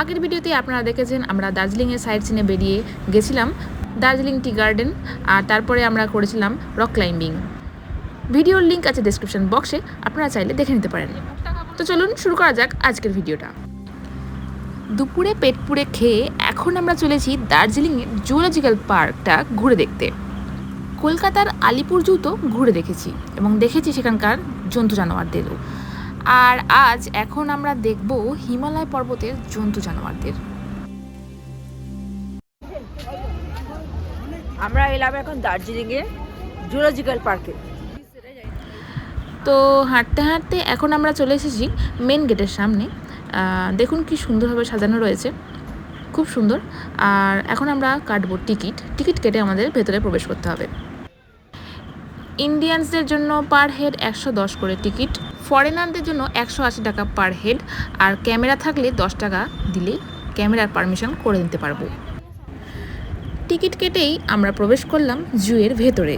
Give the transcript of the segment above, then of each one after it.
আগের ভিডিওতে আপনারা দেখেছেন, আমরা দার্জিলিংয়ের সাইড সিনে বেরিয়ে গেছিলাম, দার্জিলিং টি গার্ডেন আর তারপরে আমরা করেছিলাম রক ক্লাইম্বিং ভিডিওর লিঙ্ক আছে ডেসক্রিপশন বক্সে আপনারা চাইলে দেখে নিতে পারেন। তো চলুন শুরু করা যাক আজকের ভিডিওটা। দুপুরে পেট পুড়ে খেয়ে এখন আমরা চলেছি দার্জিলিংয়ের জুলজিক্যাল পার্কটা ঘুরে দেখতে। কলকাতার আলিপুর জু তো ঘুরে দেখেছি এবং দেখেছি সেখানকার জন্তু জানোয়ারদেরও। আর আজ এখন আমরা দেখব হিমালয় পর্বতের জন্তু জানোয়ারদের। আমরা এলাম এখন দার্জিলিংয়ে জুলজিক্যাল পার্কে। তো হাঁটতে হাঁটতে এখন আমরা চলে এসেছি মেন গেটের সামনে। দেখুন কি সুন্দরভাবে সাজানো রয়েছে। খুব সুন্দর। আর এখন আমরা কাটবো টিকিট। টিকিট কেটে আমাদের ভেতরে প্রবেশ করতে হবে। ইন্ডিয়ানসদের জন্য পার হেড একশো দশ করে টিকিট। ফরেনারদের জন্য একশো আশি টাকা পার হেড আর ক্যামেরা থাকলে দশ টাকা দিলেই ক্যামেরার পারমিশন করে নিতে পারব। টিকিট কেটেই আমরা প্রবেশ করলাম জুয়ের ভেতরে।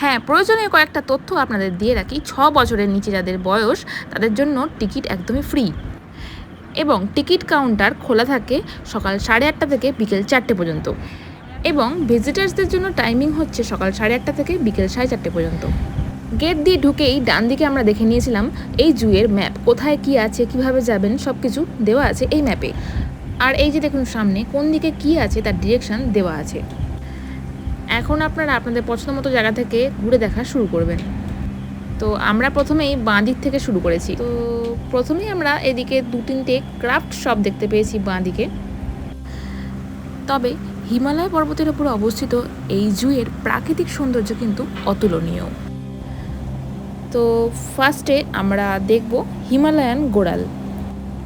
হ্যাঁ প্রয়োজনীয় কয়েকটা তথ্য আপনাদের দিয়ে রাখি। ছ বছরের নিচে যাদের বয়স, তাদের জন্য টিকিট একদমই ফ্রি। এবং টিকিট কাউন্টার খোলা থাকে সকাল সাড়ে আটটা থেকে বিকেল চারটে পর্যন্ত। এবং ভিজিটার্সদের জন্য টাইমিং হচ্ছে সকাল সাড়ে আটটা থেকে বিকেল সাড়ে চারটে পর্যন্ত। গেট দিয়ে ঢুকেই ডান দিকে আমরা দেখে নিয়েছিলাম এই জুয়ের ম্যাপ। কোথায় কি আছে, কীভাবে যাবেন সব কিছু দেওয়া আছে এই ম্যাপে। আর এই যে দেখুন সামনে, কোন দিকে কি আছে তার ডিরেকশন দেওয়া আছে। এখন আপনারা আপনাদের পছন্দ মতো জায়গা থেকে ঘুরে দেখা শুরু করবেন। তো আমরা প্রথমেই বাঁ দিক থেকে শুরু করেছি। তো প্রথমেই আমরা এদিকে দু তিনটে ক্রাফট শপ দেখতে পেয়েছি বাঁ দিকে। তবে হিমালয় পর্বতের উপর অবস্থিত এই জুয়ের প্রাকৃতিক সৌন্দর্য কিন্তু অতুলনীয়। তো ফার্স্টে আমরা দেখব হিমালয়ান গোড়াল।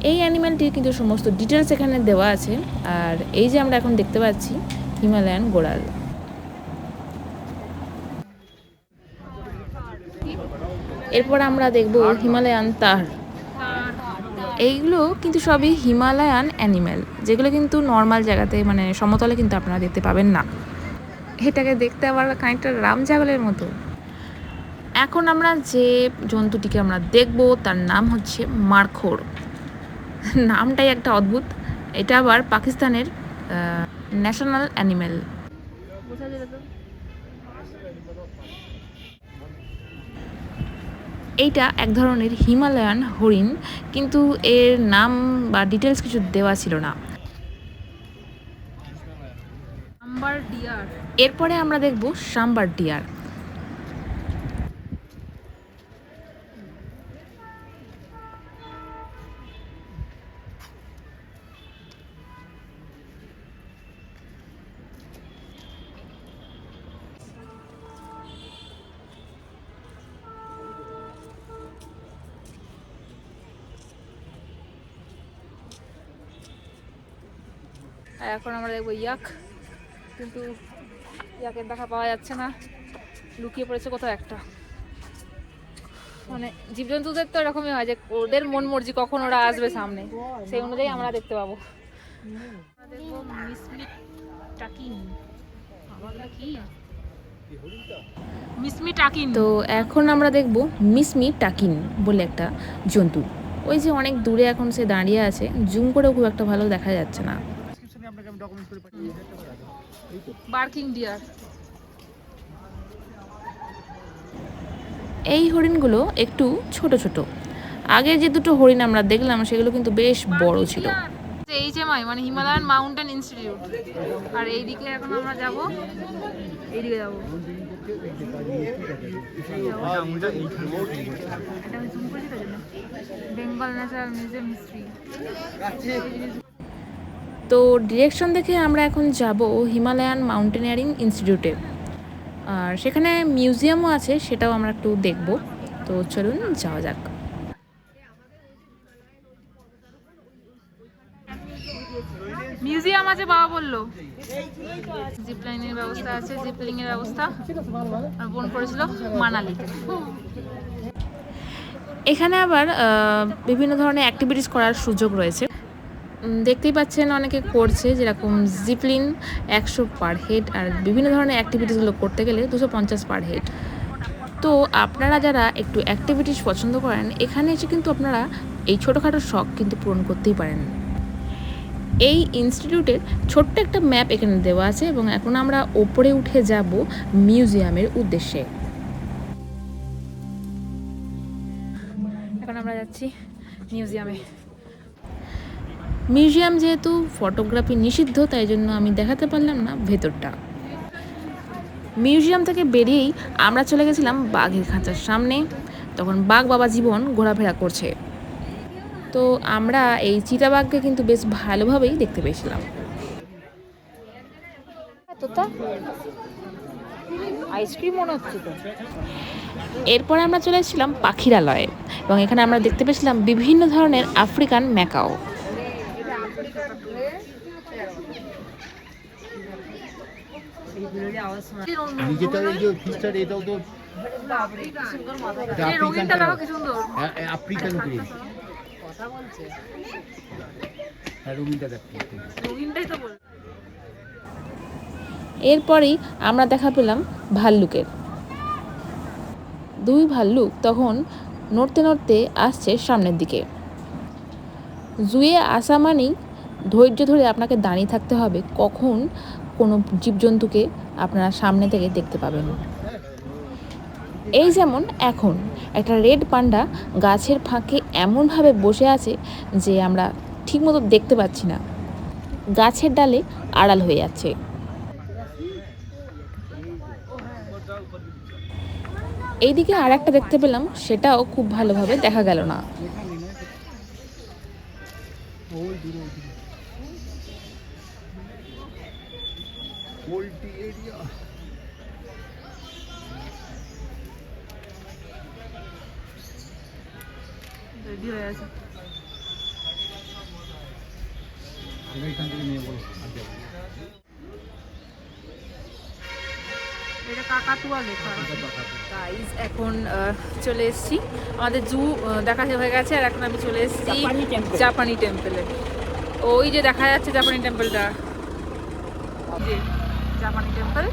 এই অ্যানিম্যালটির কিন্তু সমস্ত ডিটেলস এখানে দেওয়া আছে। আর এই যে আমরা এখন দেখতে পাচ্ছি হিমালয়ান গোড়াল। এরপর আমরা দেখব হিমালয়ান তার। এইগুলো কিন্তু সবই হিমালয়ান অ্যানিম্যাল যেগুলো কিন্তু নর্মাল জায়গাতে মানে সমতলে কিন্তু আপনারা দেখতে পাবেন না। এটাকে দেখতে আবার খানিকটা রাম ছাগলের মতো। এখন আমরা যে জন্তুটিকে আমরা দেখব তার নাম হচ্ছে মারখোর। নামটাই একটা অদ্ভুত। এটা আবার পাকিস্তানের ন্যাশনাল অ্যানিম্যাল এইটা এক ধরনের হিমালয়ান হরিণ কিন্তু এর নাম বা ডিটেলস কিছু দেওয়া ছিল না। এরপরে আমরা দেখব সাম্বার ডিয়ার। আর এখন আমরা দেখব ইয়াক। কিন্তু ইয়াকের দেখা পাওয়া যাচ্ছে না। লুকিয়ে পড়েছে কোথাও একটা। মানে জীবজন্তুদের তো এরকমই হয় যে ওদের মন মর্জি কখন ওরা আসবে সামনে। সেই অনুযায়ী আমরা দেখতে পাবো। আমরা দেখব মিসমিট টাকিন। কি? মিসমি টাকিন। তো এখন আমরা দেখব মিসমি টাকিন বলে একটা জন্তু। ওই যে অনেক দূরে এখন সে দাঁড়িয়ে আছে। জুম করেও খুব একটা ভালো দেখা যাচ্ছে না। Barking deer. এই হরিণগুলো একটু ছোট ছোট। আগে যে দুটো হরিণ আমরা দেখলাম সেগুলো কিন্তু বেশ বড় ছিল। এইচ এম আই মানে হিমালয়ান মাউন্টেন ইনস্টিটিউট। আর এইদিকে এখন আমরা যাব। এইদিকে যাব। Bengal natural museum history. তো ডিরেকশন দেখে আমরা এখন যাব হিমালয়ান মাউন্টেনিয়ারিং ইনস্টিটিউটে আর সেখানে মিউজিয়ামও আছে সেটাও আমরা একটু দেখব। তো চলুন যাওয়া যাক। মিউজিয়াম আছে বাবা বলল। জিপ লাইনের ব্যবস্থা আছে জিপলিং এর ব্যবস্থা। আর বোন করেছিল মানালিতে এখানে আবার বিভিন্ন ধরনের অ্যাক্টিভিটিস করার সুযোগ রয়েছে। দেখতেই পাচ্ছেন অনেকে করছে, যেরকম জিপলিন একশো পার হেড আর বিভিন্ন ধরনের অ্যাক্টিভিটিসগুলো করতে গেলে দুশো পঞ্চাশ পার হেড তো আপনারা যারা একটু অ্যাক্টিভিটিস পছন্দ করেন, এখানে এসে কিন্তু আপনারা এই ছোটোখাটো শখ কিন্তু পূরণ করতেই পারেন। এই ইনস্টিটিউটের ছোট্ট একটা ম্যাপ এখানে দেওয়া আছে এবং এখন আমরা ওপরে উঠে যাব মিউজিয়ামের উদ্দেশ্যে। এখন আমরা যাচ্ছি মিউজিয়ামে মিউজিয়াম যেহেতু ফটোগ্রাফি নিষিদ্ধ তাই জন্য আমি দেখাতে পারলাম না ভেতরটা। মিউজিয়াম থেকে বেরিয়েই আমরা চলে গেছিলাম বাঘের খাঁচার সামনে। তখন বাঘ বাবা জীবন ঘোরাফেরা করছে। তো আমরা এই চিতাবাঘকে কিন্তু বেশ ভালোভাবেই দেখতে পেয়েছিলাম। আইসক্রিম মনে হচ্ছে এরপরে আমরা চলে এসেছিলাম পাখিরালয়ে এবং এখানে আমরা দেখতে পেয়েছিলাম বিভিন্ন ধরনের আফ্রিকান ম্যাকাও। এটাও তো আফ্রিকান হ্যাঁ রঙিনটা দেখো। রঙিনটাই তো বল এরপরেই আমরা দেখা পেলাম ভাল্লুকের। দুই ভাল্লুক তখন নড়তে নড়তে আসছে সামনের দিকে। জুয়ে আসা মানেই ধৈর্য ধরে আপনাকে দাঁড়িয়ে থাকতে হবে, কখন কোনো জীবজন্তুকে আপনারা সামনে থেকে দেখতে পাবেন। এই যেমন এখন একটা রেড পান্ডা গাছের ফাঁকে এমনভাবে বসে আছে যে আমরা ঠিকমতো দেখতে পাচ্ছি না। গাছের ডালে আড়াল হয়ে যাচ্ছে। এইদিকে আর একটা দেখতে পেলাম, সেটাও খুব ভালোভাবে দেখা গেল না। রেডি হয়ে আছে যাব না। এটা কাকাতুয়া লেখা গাইজ এখন চলে এসেছি আমাদের জু দেখা হয়ে গেছে আর এখন আমি চলে এসেছি জাপানি টেম্পলে ওই যে দেখা যাচ্ছে জাপানি টেম্পলটা জাপানি টেম্পল।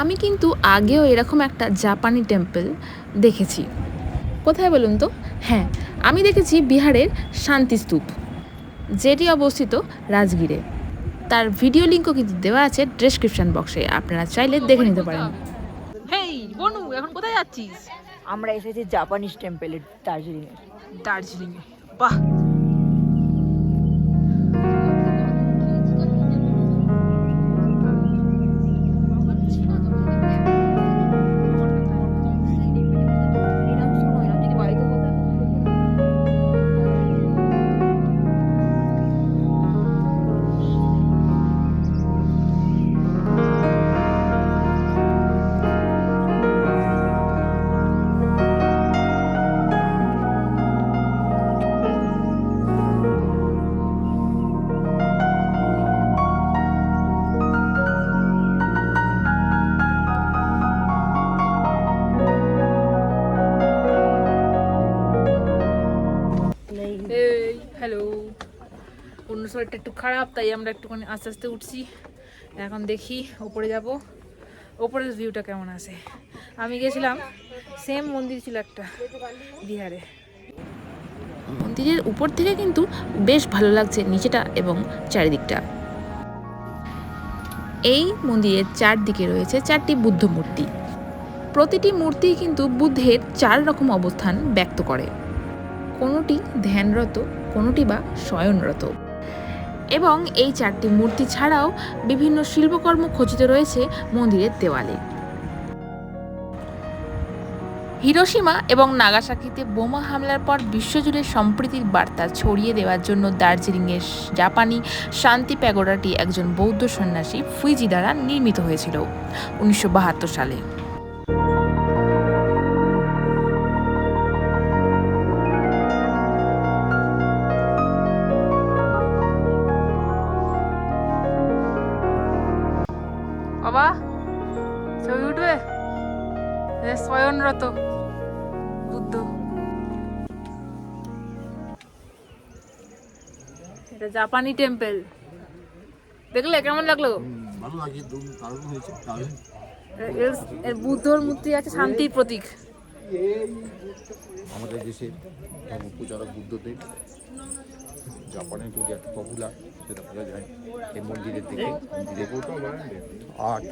আমি কিন্তু আগেও এরকম একটা জাপানি টেম্পল দেখেছি। কোথায় বলুন তো? হ্যাঁ আমি দেখেছি বিহারের শান্তিস্তূপ যেটি অবস্থিত রাজগীরে। তার ভিডিও লিঙ্কও কিন্তু দেওয়া আছে ডেসক্রিপশন বক্সে আপনারা চাইলে দেখে নিতে পারেন। হেই বনু এখন কোথায় যাচ্ছিস? আমরা এসেছি জাপানিজ টেম্পেলে দার্জিলিংয়ে। দার্জিলিং এ বাহ! একটু খারাপ, তাই আমরা একটুখানি আস্তে আস্তে উঠছি। এখন দেখি ওপরে যাব। ওপরের ভিউটা কেমন আছে? আমি গেছিলাম সেম মন্দির ছিল একটা বিহারে। মন্দিরের উপর থেকে কিন্তু বেশ ভালো লাগছে নিচেটা এবং চারিদিকটা। এই মন্দিরের চারদিকে রয়েছে চারটি বুদ্ধ মূর্তি। প্রতিটি মূর্তি কিন্তু বুদ্ধের চার রকম অবস্থান ব্যক্ত করে। কোনোটি ধ্যানরত, কোনোটি বা শয়নরত। এবং এই চারটি মূর্তি ছাড়াও বিভিন্ন শিল্পকর্ম খচিত রয়েছে মন্দিরের দেওয়ালে। হিরোসীমা এবং নাগাসাকিতে বোমা হামলার পর বিশ্বজুড়ে সম্প্রীতির বার্তা ছড়িয়ে দেওয়ার জন্য দার্জিলিংয়ের জাপানি শান্তি প্যাগোডাটি একজন বৌদ্ধ সন্ন্যাসী ফুইজি দ্বারা নির্মিত হয়েছিল, উনিশশো বাহাত্তর সালে। জাপানি টেম্পল। দেখলে কেমন লাগল? ভালো দুম দারুণ হয়েছে বুদ্ধর মূর্তি আছে শান্তির প্রতীক। আমাদের দেশের ধর্ম প্রচারক বুদ্ধদেব জাপানের যদি এত পপুলার সেটা বোঝা যায় এই মন্দিরের দিকে। মন্দিরের আর্ট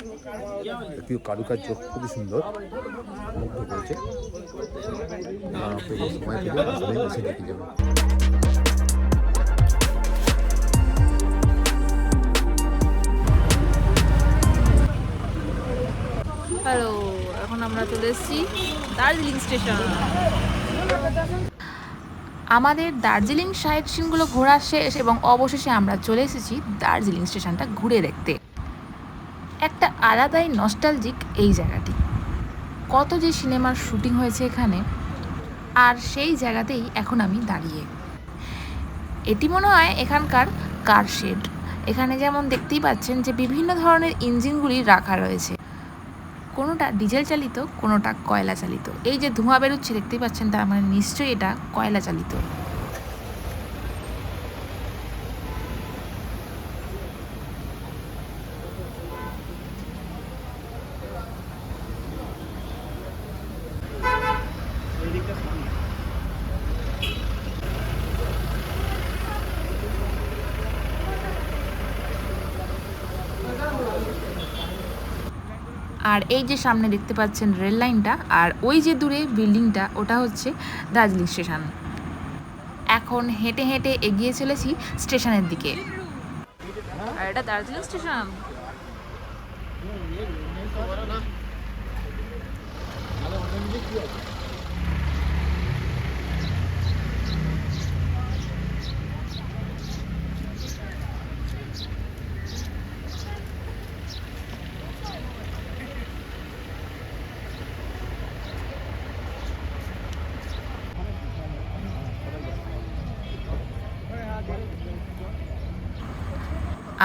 প্রিয় কারুকার্য খুবই সুন্দর মুগ্ধ করেছে। সময় এসে দেখে যাবেন এসেছি দার্জিলিং স্টেশন। আমাদের দার্জিলিং সাইট সিনগুলো ঘোরা শেষ এবং অবশেষে আমরা চলে এসেছি দার্জিলিং স্টেশনটা ঘুরে দেখতে। একটা আলাদাই নস্টালজিক এই জায়গাটি। কত যে সিনেমার শুটিং হয়েছে এখানে, আর সেই জায়গাতেই এখন আমি দাঁড়িয়ে। এটি মনে হয় এখানকার কার শেড। এখানে যেমন দেখতেই পাচ্ছেন যে বিভিন্ন ধরনের ইঞ্জিনগুলি রাখা রয়েছে। কোনোটা ডিজেল চালিত, কোনোটা কয়লা চালিত। এই যে ধোঁয়া বেরোচ্ছে, দেখতেই পাচ্ছেন তার মানে নিশ্চয়ই এটা কয়লা চালিত। আর এই যে সামনে দেখতে পাচ্ছেন রেল লাইনটা, আর ওই যে দূরে বিল্ডিংটা, ওটা হচ্ছে দার্জিলিং স্টেশন। এখন হেঁটে হেঁটে এগিয়ে চলেছি স্টেশনের দিকে। এটা দার্জিলিং স্টেশন?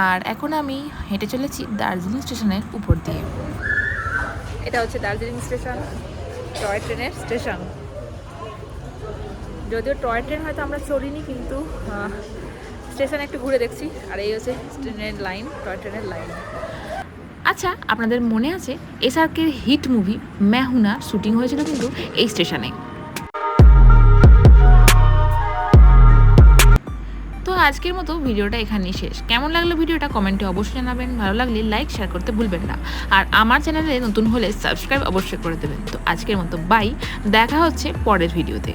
আর এখন আমি হেঁটে চলেছি দার্জিলিং স্টেশনের উপর দিয়ে। এটা হচ্ছে দার্জিলিং স্টেশন টয় ট্রেনের স্টেশন। যদিও টয় ট্রেন হয়তো আমরা চড়িনি কিন্তু স্টেশন একটু ঘুরে দেখছি আর এই হচ্ছে ট্রেনের লাইন টয় ট্রেনের লাইন। আচ্ছা আপনাদের মনে আছে এসআরকের হিট মুভি মেহুনা শুটিং হয়েছিল কিন্তু এই স্টেশনে? আজকের মতো ভিডিওটা এখানেই শেষ। কেমন লাগল ভিডিওটা কমেন্টে অবশ্যই জানাবেন। ভালো লাগলে লাইক শেয়ার করতে ভুলবেন না। আর আমার চ্যানেলে নতুন হলে সাবস্ক্রাইব অবশ্যই করে দেবেন। তো আজকের মতো বাই দেখা হচ্ছে পরের ভিডিওতে।